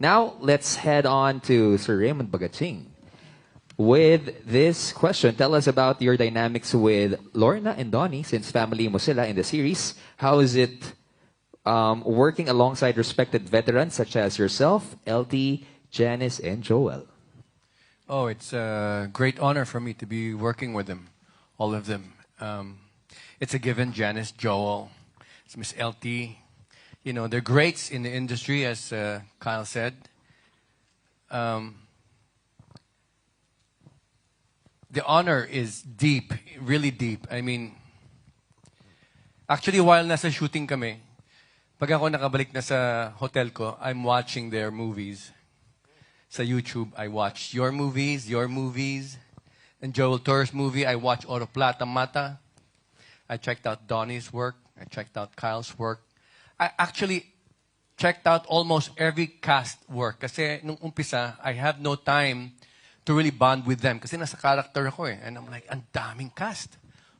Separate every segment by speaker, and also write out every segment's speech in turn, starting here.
Speaker 1: Now, let's head on to Sir Raymond Bagaching. With this question, tell us about your dynamics with Lorna and Donnie since family mo sila in the series. How is it um, working alongside respected veterans such as yourself, LT, Janice, and Joel?
Speaker 2: Oh, it's a great honor for me to be working with them, all of them. Um, it's a given. Janice, Joel, it's Miss LT. You know, they're greats in the industry, as uh, Kyle said. Um, the honor is deep, really deep. I mean, actually, while nasa shooting kami, pag ako nakabalik na sa hotel ko, I'm watching their movies sa YouTube, I watch your movies, your movies, and Joel Torres' movie. I watch Oro Plata Mata. I checked out Donnie's work. I checked out Kyle's work. I actually checked out almost every cast work. Kasi nung umpisa, I have no time to really bond with them. Kasi nasa character ako eh. And I'm like, ang daming cast.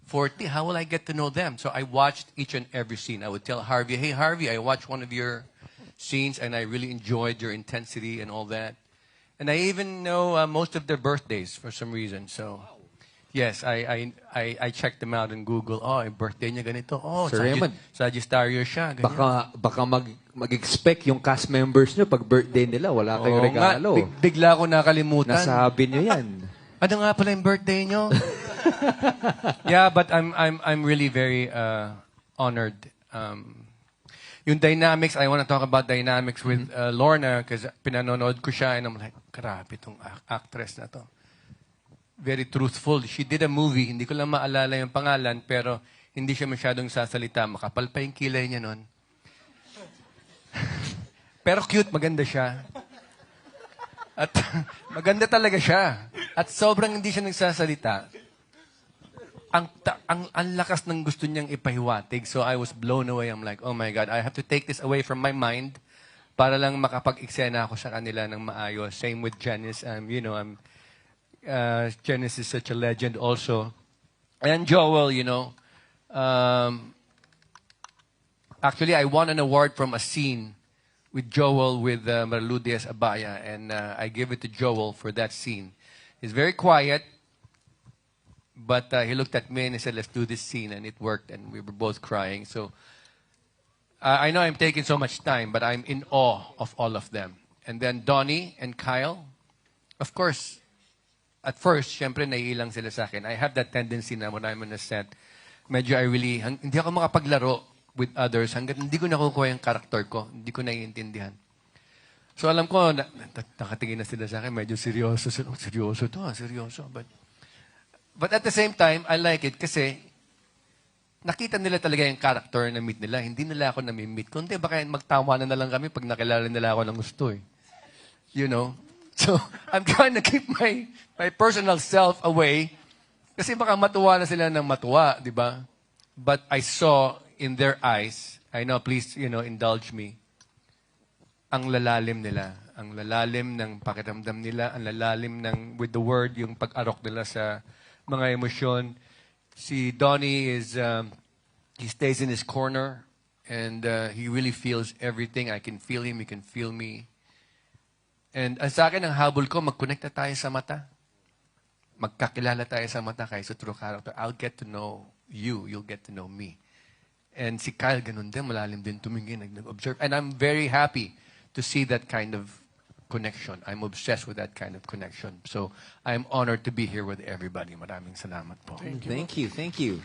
Speaker 2: 40, how will I get to know them? So I watched each and every scene. I would tell Harvey, hey Harvey, I watched one of your scenes and I really enjoyed your intensity and all that. And I even know uh, most of their birthdays for some reason. So, yes, I, I, I, I checked them out in Google. Oh, yung birthday niya ganito. Oh,
Speaker 1: Sir Raymond.
Speaker 2: Sagittario siya. Ganyan.
Speaker 1: Baka, baka mag, mag-expect yung cast members nyo pag birthday nila, wala kayong
Speaker 2: Oo nga,
Speaker 1: regalo.
Speaker 2: big- bigla ko nakalimutan.
Speaker 1: Nasabi nyo yan.
Speaker 2: Ano nga pala yung birthday nyo? yeah, but I'm I'm I'm really very uh, honored. Um, yung dynamics, I want to talk about dynamics with uh, Lorna because pinanonood ko siya and I'm like, grabe tong ac- actress na to. Very truthful. She did a movie, hindi ko lang maalala yung pangalan, pero hindi siya masyadong sasalita. Makapal pa yung kilay niya nun. pero cute, maganda siya. At maganda talaga siya. At sobrang hindi siya nagsasalita. Ang, ta- ang, ang lakas ng gusto niyang ipahiwatig. So I was blown away. I'm like, oh my God, I have to take this away from my mind para lang makapag-eksena ako sa kanila ng maayos. Same with Janice. Um, you know, I'm, uh, Janice is such a legend also. And Joel, you know, um, actually, I won an award from a scene with Joel with uh, Diaz Abaya, and uh, I give it to Joel for that scene. He's very quiet, but uh, he looked at me and he said, "Let's do this scene," and it worked, and we were both crying. So uh, I know I'm taking so much time, but I'm in awe of all of them. And then Donnie and Kyle, of course, at first, syempre naiilang sila sa akin. I have that tendency na when I'm on a set, medyo I really, hindi ako makapaglaro with others hanggat hindi ko nakukuha yung character ko. Hindi ko naiintindihan. So alam ko, na, na, nakatingin na sila sa akin, medyo seryoso. Oh, seryoso to, ah, seryoso. But, but at the same time, I like it kasi nakita nila talaga yung character na meet nila. Hindi nila ako nami-meet. Kundi baka magtawa na lang kami pag nakilala nila ako ng gusto eh. You know? So, I'm trying to keep my, my personal self away. Kasi baka matuwa na sila ng matuwa, di ba? But I saw in their eyes, I know, please, you know, indulge me, ang lalalim nila. Ang lalalim ng pakiramdam nila, ang lalalim ng, with the word, yung pag-arok nila sa mga emosyon. Si Donnie is, um, he stays in his corner and uh, he really feels everything. I can feel him, he can feel me. And ang sa akin, ang habol ko, mag-connect na tayo sa mata. Magkakilala tayo sa mata kaysa true character. I'll get to know you, you'll get to know me. And si Kyle, ganun din, malalim din tumingin, nag- nag-observe. And I'm very happy to see that kind of connection. I'm obsessed with that kind of connection. So, I'm honored to be here with everybody. Maraming salamat po.
Speaker 1: Thank you, thank you.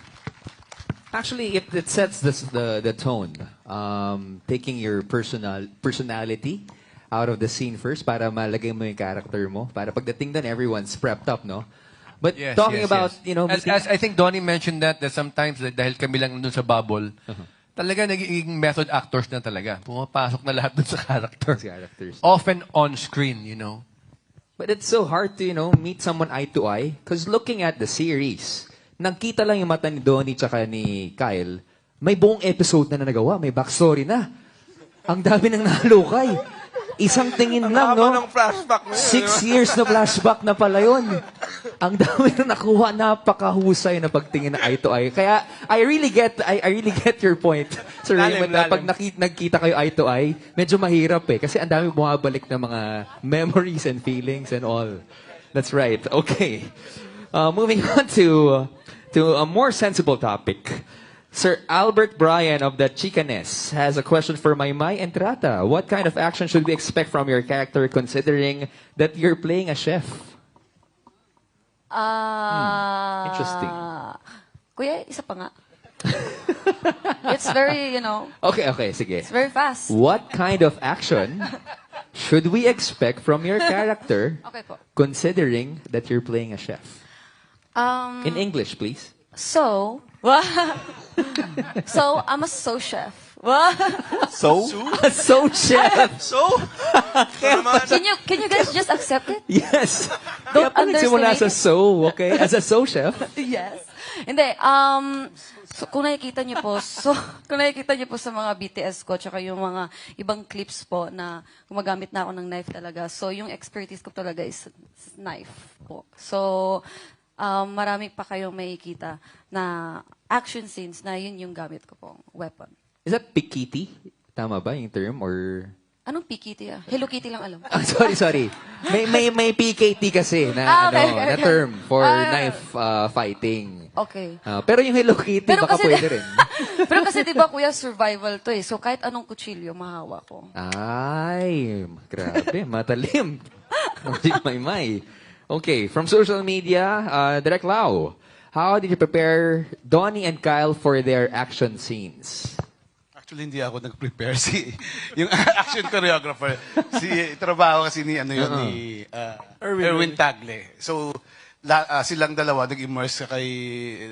Speaker 1: Actually, it, it sets this, the the tone. Um, taking your personal personality out of the scene first para malagay mo yung character mo. Para pagdating doon, everyone's prepped up, no? But
Speaker 2: Yes,
Speaker 1: talking
Speaker 2: yes,
Speaker 1: about,
Speaker 2: yes.
Speaker 1: you know,
Speaker 2: as, as I think Donnie mentioned that, that sometimes that dahil kami lang nandun sa bubble,
Speaker 1: Uh-huh.
Speaker 2: talaga nagiging method actors na talaga. Pumapasok na lahat dun sa character.
Speaker 1: characters.
Speaker 2: Often on screen, you know.
Speaker 1: But it's so hard to, you know, meet someone eye to eye. Because looking at the series, nagkita lang yung mata ni Donnie tsaka ni Kyle, may buong episode na na nagawa, may backstory na. Ang dami nang nalukay. Isang tingin lang, no?
Speaker 3: ng flashback mo yun,
Speaker 1: Six years na flashback na pala yun. ang dami na nakuha, napakahusay na pagtingin na eye to eye. Kaya, I really get, I, I really get your point, Sir
Speaker 2: Lalim,
Speaker 1: Raymond, na
Speaker 2: lalim.
Speaker 1: pag nakita, nagkita kayo eye to eye, medyo mahirap eh. Kasi ang dami bumabalik na mga memories and feelings and all. That's right. Okay. Uh, moving on to, to a more sensible topic. Sir Albert Bryan of the Chicanes has a question for Maymay and Trata. What kind of action should we expect from your character considering that you're playing a chef?
Speaker 3: Ah.
Speaker 1: interesting.
Speaker 3: Kuya, isa pa nga. it's very, you know,
Speaker 1: Okay, okay, sige.
Speaker 3: it's very fast.
Speaker 1: What kind of action should we expect from your character
Speaker 3: Okay po.
Speaker 1: considering that you're playing a chef?
Speaker 3: Um,
Speaker 1: In English, please.
Speaker 3: so, so, I'm a so chef.
Speaker 2: So?
Speaker 1: so chef!
Speaker 2: So?
Speaker 3: Can you, can you guys just accept it?
Speaker 1: Yes!
Speaker 3: Don't
Speaker 1: Kaya pa nagsimula sa
Speaker 3: underestimate
Speaker 1: so, okay? As a so chef.
Speaker 3: yes. Hindi, um, so, kung nakikita niyo po, so, kung nakikita niyo po sa mga BTS ko, tsaka yung mga ibang clips po na gumagamit na ako ng knife talaga. So, yung expertise ko talaga is knife po. So, um, marami pa kayong makikita na action scenes na yun yung gamit ko pong weapon.
Speaker 1: Is that pikiti? Tama ba yung term? Or...
Speaker 3: Anong PKT ah? Hello Kitty lang alam.
Speaker 1: Ah, sorry, sorry. May, may, may PKT kasi na,
Speaker 3: Ah, okay,
Speaker 1: ano,
Speaker 3: okay,
Speaker 1: na term for
Speaker 3: Ah.
Speaker 1: knife uh, fighting.
Speaker 3: Okay.
Speaker 1: Ah, pero yung Hello Kitty,
Speaker 3: Pero
Speaker 1: baka
Speaker 3: kasi,
Speaker 1: pwede rin.
Speaker 3: pero kasi di ba kuya, survival to eh. So kahit anong kutsilyo, mahawa ko.
Speaker 1: Ay, grabe, matalim. Hindi may may. Okay, from social media, uh, Direk Lau, how did you prepare Donnie and Kyle for their action scenes?
Speaker 4: Actually, hindi ako nag-prepare. Si, yung action choreographer, si, trabaho kasi ni, ano yun, ni uh, Erwin, Tagle. So, la, ah, silang dalawa nag-immerse kay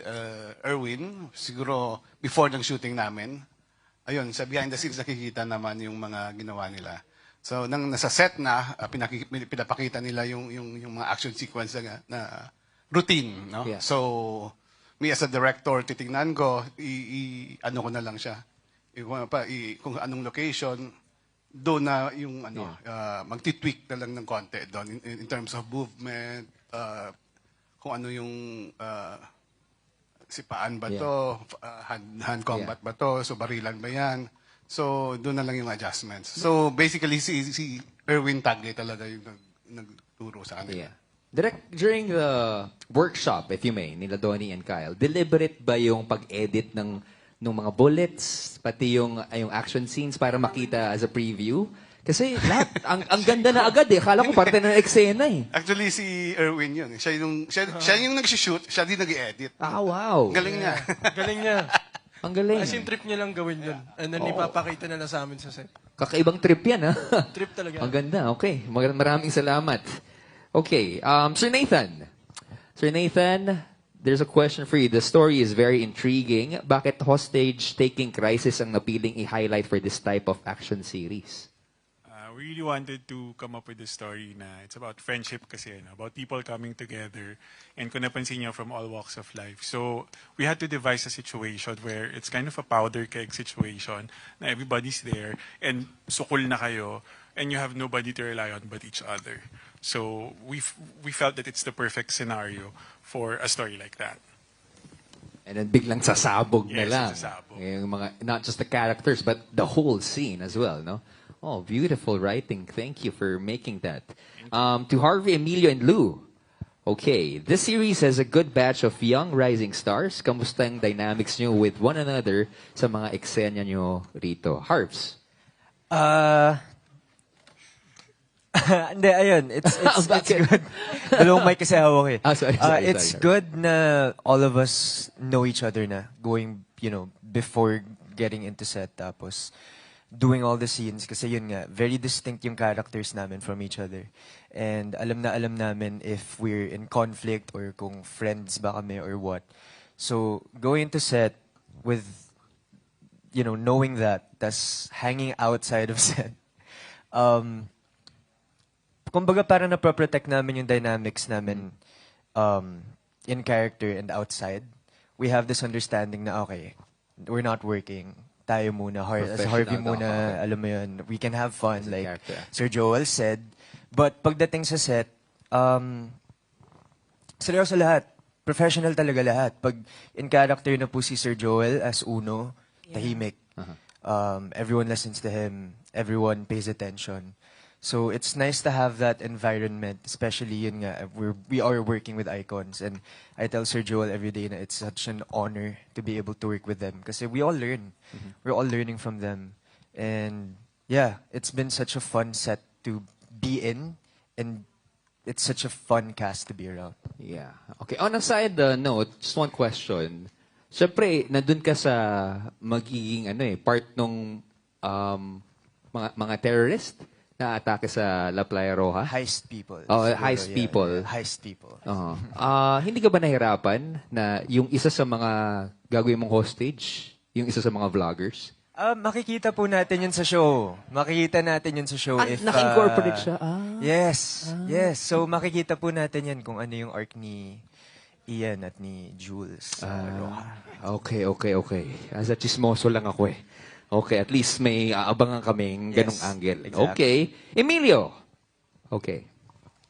Speaker 4: uh, Erwin, siguro before ng shooting namin. Ayun, sa behind the scenes nakikita naman yung mga ginawa nila. So, nang nasa set na, ah, pinaki, pinapakita nila yung, yung, yung mga action sequence na, na routine. No?
Speaker 1: Yeah.
Speaker 4: So, me as a director, titingnan ko, i, i- ano ko na lang siya. I, kung, pa, i, kung anong location, doon na yung ano, ah, magtitweak na lang ng konti doon in, in terms of movement, ah, kung ano yung ah, sipaan ba
Speaker 1: Yeah.
Speaker 4: to, ah, hand, hand combat ba to, so barilan ba yan. So, doon na lang yung adjustments. So, basically, si, si Erwin Tagle talaga yung nag, nagturo sa kanila.
Speaker 1: Yeah. Direct, during the workshop, if you may, nila Donnie and Kyle, deliberate ba yung pag-edit ng ng mga bullets, pati yung, ay, yung action scenes para makita as a preview? Kasi lahat, ang, ang ganda na agad eh. Akala ko parte ng eksena eh.
Speaker 4: Actually, si Erwin yun. Siya yung, siya, siya yung nag-shoot, siya din nag-edit.
Speaker 1: Ah, wow.
Speaker 4: Galing niya.
Speaker 2: Galing niya.
Speaker 1: Ang galing.
Speaker 2: As in, trip niya lang gawin yun. And then, ipapakita na lang sa amin sa set.
Speaker 1: Kakaibang trip yan, ha?
Speaker 2: Trip talaga.
Speaker 1: Ang ganda. Okay. Mar- maraming salamat. Okay. Um, Sir Nathan. Sir Nathan, there's a question for you. The story is very intriguing. Bakit hostage-taking crisis ang napiling i-highlight for this type of action series?
Speaker 5: We really wanted to come up with a story na it's about friendship kasi, ano, about people coming together and kung napansin niyo from all walks of life. So, we had to devise a situation where it's kind of a powder keg situation na everybody's there and sukul na kayo and you have nobody to rely on but each other. So, we we felt that it's the perfect scenario for a story like that.
Speaker 1: And then biglang sasabog na
Speaker 5: Yes,
Speaker 1: lang.
Speaker 5: sasabog.
Speaker 1: Eh, yung mga, not just the characters, but the whole scene as well, no? Oh, beautiful writing. Thank you for making that. Um, to Harvey, Emilio, and Lou. Okay, this series has a good batch of young rising stars. Kamusta ang dynamics nyo with one another sa mga eksena nyo rito? Harps.
Speaker 6: Ah. Hindi, ayun. It's, it's, it's good. Dalawang mic kasi hawak eh.
Speaker 1: Ah, sorry, sorry,
Speaker 6: it's
Speaker 1: sorry.
Speaker 6: good na all of us know each other na. Going, you know, before getting into set. Tapos, doing all the scenes. Kasi yun nga, very distinct yung characters namin from each other. And alam na alam namin if we're in conflict or kung friends ba kami or what. So, going into set with you know, knowing that, tas hanging outside of set, um, kumbaga parang na-protect namin yung dynamics namin um, in character and outside. We have this understanding na, okay, we're not working. Tayo muna. Har- as Harvey muna, alam mo yun, we can have fun, like
Speaker 1: character.
Speaker 6: Sir Joel said. But pagdating sa set, um, seryoso lahat. Professional talaga lahat. Pag in character na po si Sir Joel as Uno, tahimik. Um, everyone listens to him. Everyone pays attention. So it's nice to have that environment, especially yun nga, we're, we are working with icons. And I tell Sir Joel every day na it's such an honor to be able to work with them. Kasi we all learn. We're all learning from them. And yeah, it's been such a fun set to be in. And it's such a fun cast to be around.
Speaker 1: Yeah. Okay. On a side uh, note, just one question. Siyempre, nandun ka sa magiging ano eh, part nung um, mga, mga terrorist na atake sa La Playa Roja.
Speaker 6: Heist people.
Speaker 1: Oh,
Speaker 6: siguro,
Speaker 1: heist
Speaker 6: yeah,
Speaker 1: people.
Speaker 6: yeah. Heist people.
Speaker 1: Oo. Ah, hindi ka ba nahirapan na yung isa sa mga gagawin mong hostage, yung isa sa mga vloggers?
Speaker 6: Ah, makikita po natin yun sa show. Makikita natin yun sa show.
Speaker 1: Ah,
Speaker 6: if,
Speaker 1: naka-incorporate
Speaker 6: ah,
Speaker 1: siya? Ah.
Speaker 6: Yes. Yes. So, makikita po natin yan kung ano yung arc ni Ian at ni Jules. Roja.
Speaker 1: Okay, okay, okay. As a chismoso lang ako eh. Okay, at least may aabangan kaming ganong
Speaker 6: Yes,
Speaker 1: angle.
Speaker 6: exactly.
Speaker 1: Okay. Emilio. Okay.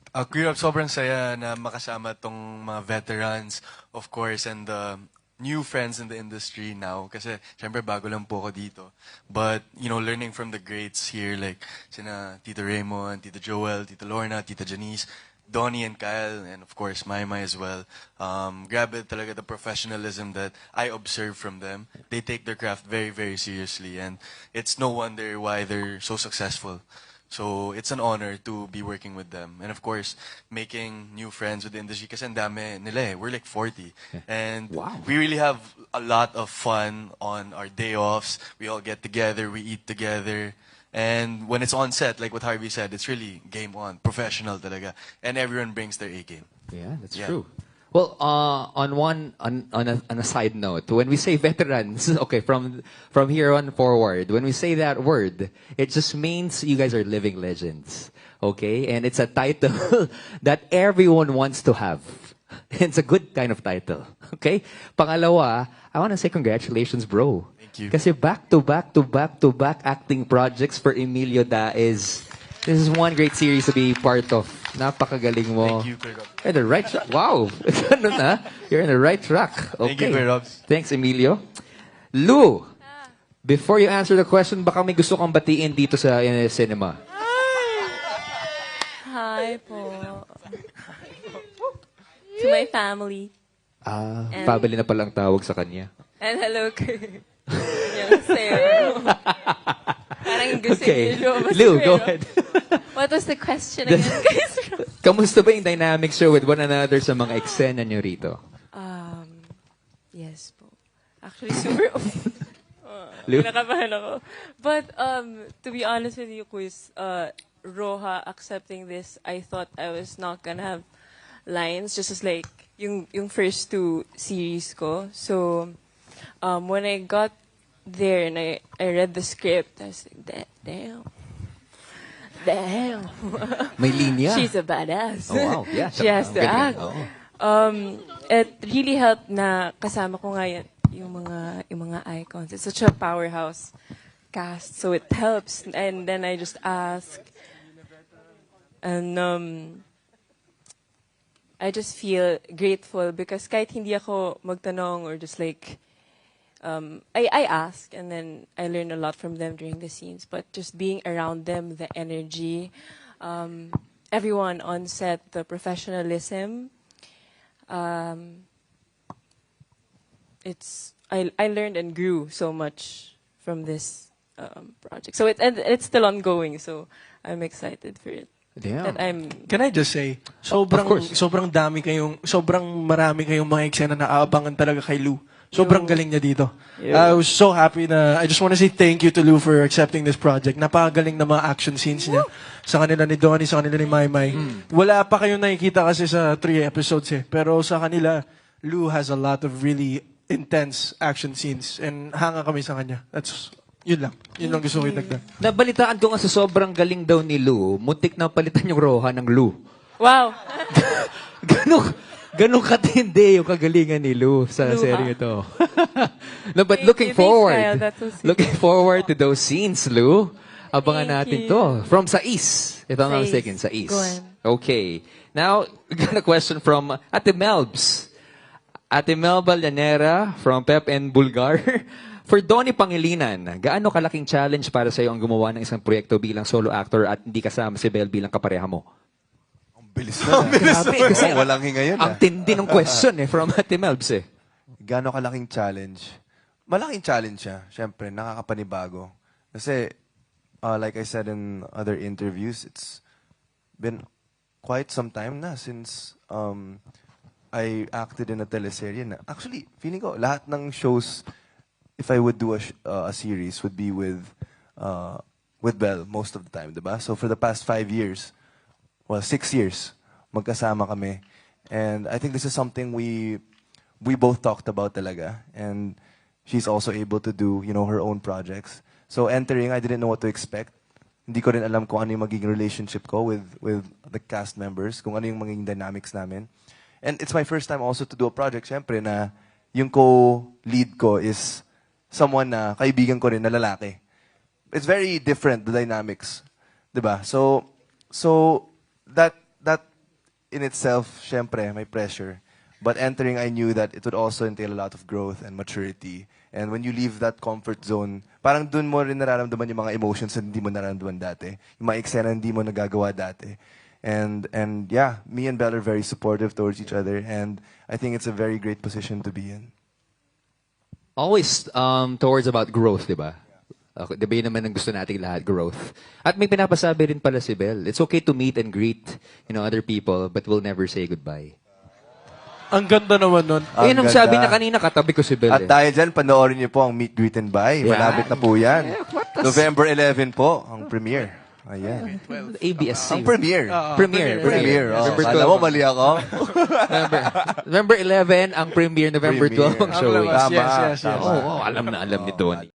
Speaker 7: Uh, Queer Up, sobrang saya na makasama tong mga veterans, of course, and the new friends in the industry now. Kasi, syempre, bago lang po ako dito. But, you know, learning from the greats here, like, sina Tito Raymond, Tito Joel, Tito Lorna, Tita Janice, Donnie and Kyle, and of course, Mai as well. Um, grabe talaga the professionalism that I observe from them. They take their craft very, very seriously, and it's no wonder why they're so successful. So it's an honor to be working with them. And of course, making new friends with the industry kasi dami nila eh. We're like 40. And
Speaker 1: Wow.
Speaker 7: we really have a lot of fun on our day offs. We all get together, we eat together. And when it's on set, like what Harvey said, it's really game on, professional talaga. And everyone brings their A game.
Speaker 1: Yeah, that's
Speaker 7: Yeah.
Speaker 1: true. Well, uh, on one on on a, on a side note, when we say veterans, okay, from from here on forward, when we say that word, it just means you guys are living legends, okay, and it's a title that everyone wants to have. It's a good kind of title, okay. Pangalawa, I want to say congratulations, bro.
Speaker 7: Thank you.
Speaker 1: Kasi back to back to back to back acting projects for Emilio Da is this is one great series to be part of. Napakagaling mo.
Speaker 7: Thank you, Kuya Rob.
Speaker 1: You're in the right track. Wow. Ganun na. You're in the right track. Okay.
Speaker 7: Thank you, Kuya Robs.
Speaker 1: Thanks, Emilio. Lou, before you answer the question, baka may gusto kang batiin dito sa uh, cinema.
Speaker 8: Hi po. to my family.
Speaker 1: Ah,
Speaker 8: And-
Speaker 1: family na palang tawag sa kanya.
Speaker 8: And hello Annyeonghaseyo. Parang gusto
Speaker 1: Okay. Lou, go ahead.
Speaker 8: What was the question again, guys?
Speaker 1: Kamusta ba yung dynamics show with one another sa mga eksena nyo rito?
Speaker 8: um, yes po. Actually, super...
Speaker 1: Lou?
Speaker 8: Kinakabahan ako. But um, to be honest with you, Quiz, uh, Roja accepting this, I thought I was not gonna have lines, just as like yung yung first two series ko. So um, when I got there and I, I read the script, I was like, "Da- damn. Damn.
Speaker 1: May linya.
Speaker 8: She's a badass.
Speaker 1: Oh, wow. Yeah.
Speaker 8: she has to act.
Speaker 1: Oo.
Speaker 8: Um, it really helped na kasama ko nga yan, yung mga, yung mga icons. It's such a powerhouse cast, so it helps. And then I just ask, and um, I just feel grateful because kahit hindi ako magtanong or just like, um, I, I ask and then I learn a lot from them during the scenes. But just being around them, the energy, um, everyone on set, the professionalism, um, it's I I learned and grew so much from this um, project. So it and it's still ongoing. So I'm excited for it.
Speaker 1: Damn.
Speaker 8: I'm
Speaker 9: Can I just say,
Speaker 1: Of
Speaker 9: sobrang
Speaker 1: course.
Speaker 9: sobrang dami kayong sobrang marami kayong mga eksena na aabangan talaga kay Lou. Sobrang galing niya dito. I was so happy na I just want to say thank you to Lou for accepting this project. Napakagaling na mga action scenes niya. Sa kanila ni Donnie, sa kanila ni Mai Mai. Wala pa kayong nakikita kasi sa three episodes eh. Pero sa kanila, Lou has a lot of really intense action scenes and hanga kami sa kanya. That's yun lang. Yun lang gusto ko itagdag.
Speaker 1: Nabalitaan ko nga sa sobrang galing daw ni Lou, muntik na palitan yung Roja ng Lou.
Speaker 8: wow.
Speaker 1: ganun, ganun katindi yung kagalingan ni Lou sa
Speaker 8: Lou,
Speaker 1: serye
Speaker 8: ha?
Speaker 1: ito. no, but
Speaker 8: Thank
Speaker 1: looking
Speaker 8: you. Thanks,
Speaker 1: forward.
Speaker 8: Kyle. That's so sweet.
Speaker 1: Looking forward to those scenes, Lou. Abangan
Speaker 8: Thank
Speaker 1: natin
Speaker 8: you.
Speaker 1: to. From Sais. If I'm not
Speaker 8: Sa
Speaker 1: mistaken,
Speaker 8: Is.
Speaker 1: sa Is.
Speaker 8: Go on.
Speaker 1: Okay. Now, we got a question from Ate Melbs. Ate Melba Llanera from Pep and Bulgar. For Donnie Pangilinan, gaano kalaking challenge para sa iyo ang gumawa ng isang proyekto bilang solo actor at hindi kasama si Belle bilang kapareha mo?
Speaker 10: Bilis na.
Speaker 1: Grabe, kasi
Speaker 10: walang hinga yun.
Speaker 1: ang
Speaker 10: ah.
Speaker 1: tindi ng question eh from Ate Melbs eh.
Speaker 10: Gano'ng kalaking challenge? Malaking challenge siya. Siyempre, nakakapanibago. Kasi, uh, like I said in other interviews, it's been quite some time na since um, I acted in a teleserye na. Actually, feeling ko, lahat ng shows, if I would do a, sh- uh, a series, would be with uh, with Belle most of the time, diba? So for the past five years, well, six years, magkasama kami. And I think this is something we we both talked about talaga. And she's also able to do, you know, her own projects. So entering, I didn't know what to expect. Hindi ko rin alam kung ano yung magiging relationship ko with with the cast members, kung ano yung magiging dynamics namin. And it's my first time also to do a project, syempre, na yung co-lead ko is someone na kaibigan ko rin na lalaki. It's very different, the dynamics. ba? So, so, that, that in itself, syempre, may pressure. But entering, I knew that it would also entail a lot of growth and maturity. And when you leave that comfort zone, parang dun mo rin nararamdaman yung mga emotions na hindi mo nararamdaman dati. Yung mga eksena hindi mo nagagawa dati. And, and yeah, me and Belle are very supportive towards each other. And I think it's a very great position to be in.
Speaker 1: Always um, towards about growth, di ba? Okay, di ba yun naman ang gusto nating lahat, growth. At may pinapasabi rin pala si Belle. It's okay to meet and greet you know, other people, but we'll never say goodbye.
Speaker 9: Ang ganda naman nun.
Speaker 1: Ayun ang
Speaker 10: ganda.
Speaker 1: sabi na kanina, katabi ko si Belle.
Speaker 10: At
Speaker 1: eh.
Speaker 10: dahil dyan, panoorin niyo po ang Meet, Greet, and Buy.
Speaker 1: Yeah.
Speaker 10: Malapit na po yan.
Speaker 1: Yeah, what the-
Speaker 10: November 11 po, ang premiere. Ayan.
Speaker 1: ABS-C.
Speaker 10: Ang premiere.
Speaker 1: Premiere.
Speaker 10: Premiere. Oh.
Speaker 1: November
Speaker 10: Alam
Speaker 1: 12.
Speaker 10: mo, mali ako.
Speaker 1: November, November 11 ang premiere, November
Speaker 10: Premiere.
Speaker 1: 12 ang
Speaker 9: Ang
Speaker 1: showing.
Speaker 9: labas. Yes, yes, yes.
Speaker 10: tama.
Speaker 1: Oo, oh, alam na alam ni Donnie.